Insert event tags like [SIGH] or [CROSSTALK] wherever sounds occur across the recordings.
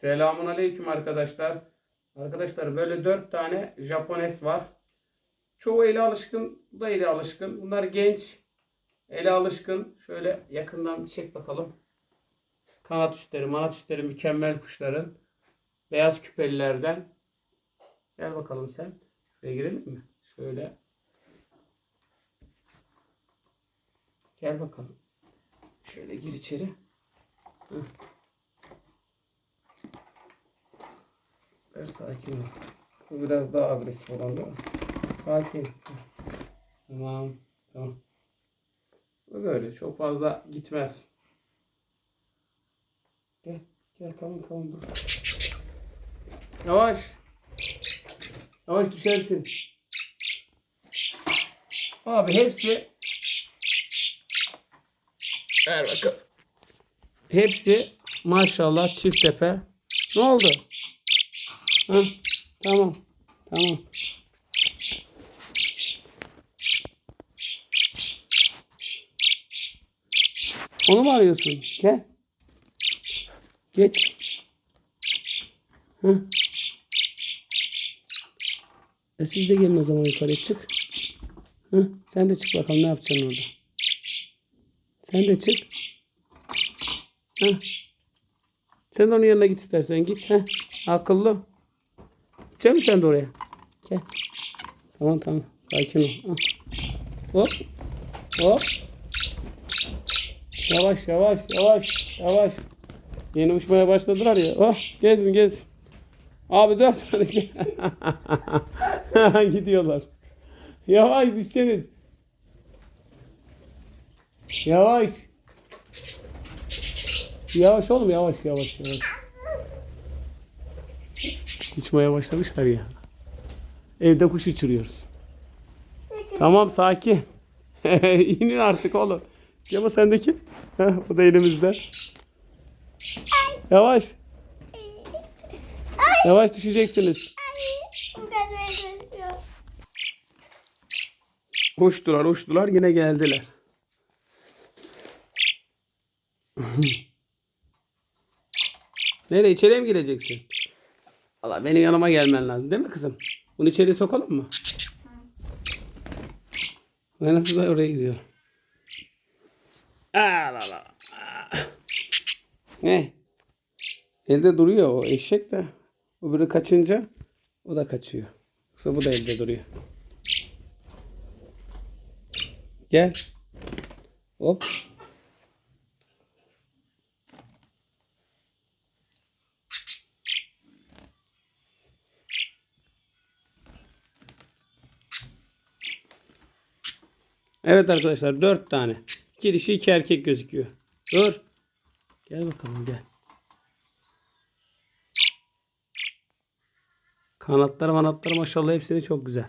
Selamun aleyküm arkadaşlar. Arkadaşlar böyle dört tane Japones var. Çoğu ele alışkın, bu da ele alışkın. Bunlar genç, ele alışkın. Şöyle yakından bir çek bakalım. Kanat üstleri, manat üstleri mükemmel kuşların. Beyaz küpelilerden. Gel bakalım sen. Şuraya girelim mi? Şöyle. Gel bakalım. Şöyle gir içeri. Hı. Ver sakin ol. Bu biraz daha agresif olan değil mi? Sakin. Tamam. Tamam. Bu böyle. Çok fazla gitmez. Gel. Gel tamam tamam dur. Yavaş. Yavaş düşersin. Abi hepsi Ver bakalım. Hepsi maşallah çift tepe. Ne oldu? Ha, tamam. Tamam. Onu mu arıyorsun? Gel. Geç. Hı. E siz de gelin o zaman yukarıya çık. Hı. Sen de çık bakalım ne yapacaksın orada. Sen de çık. Heh. Sen onun yanına git istersen git. Heh. Akıllı. Gidecek misin sen de oraya? Gel. Tamam tamam. Sakin ol. Hop. Hop. Yavaş yavaş yavaş yavaş. Yeni uçmaya başladılar ya. Oh gezin gezin. Abi dört tane [LAUGHS] gidiyorlar. Yavaş düşseniz. Yavaş. Yavaş oğlum yavaş yavaş yavaş. Uçmaya başlamışlar ya. Evde kuş uçuruyoruz. Tamam sakin. [LAUGHS] İnin artık oğlum. Ama sendeki. Bu da elimizde. Yavaş. Yavaş düşeceksiniz. Uçtular uçtular yine geldiler. [LAUGHS] Nereye içeriye mi gireceksin? Allah benim yanıma gelmen lazım değil mi kızım? Bunu içeriye sokalım mı? Ben nasıl da oraya gidiyorum. Aa, la, la. Ne? Elde duruyor o eşek de. Öbürü kaçınca o da kaçıyor. Yoksa bu da elde duruyor. Gel. Hop. Evet arkadaşlar dört tane. İki dişi iki erkek gözüküyor. Dur. Gel bakalım gel. Kanatları manatları maşallah hepsini çok güzel.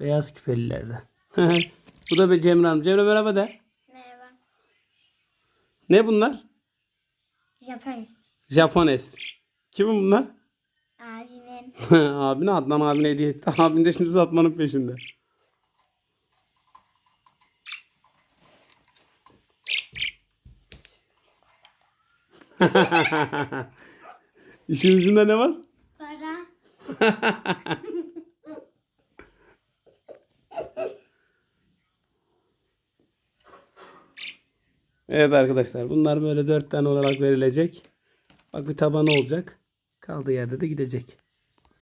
Beyaz küpelilerden. [LAUGHS] Bu da be Cemre Hanım. Cemre merhaba de. Merhaba. Ne bunlar? Japonis. Japones. Kimin bunlar? Abimin. [LAUGHS] abine Adnan abine hediye etti. Abin de şimdi satmanın peşinde. [LAUGHS] İşin ucunda ne var? Para. [LAUGHS] Evet arkadaşlar bunlar böyle dört tane olarak verilecek. Bak bir tabanı olacak. Kaldığı yerde de gidecek.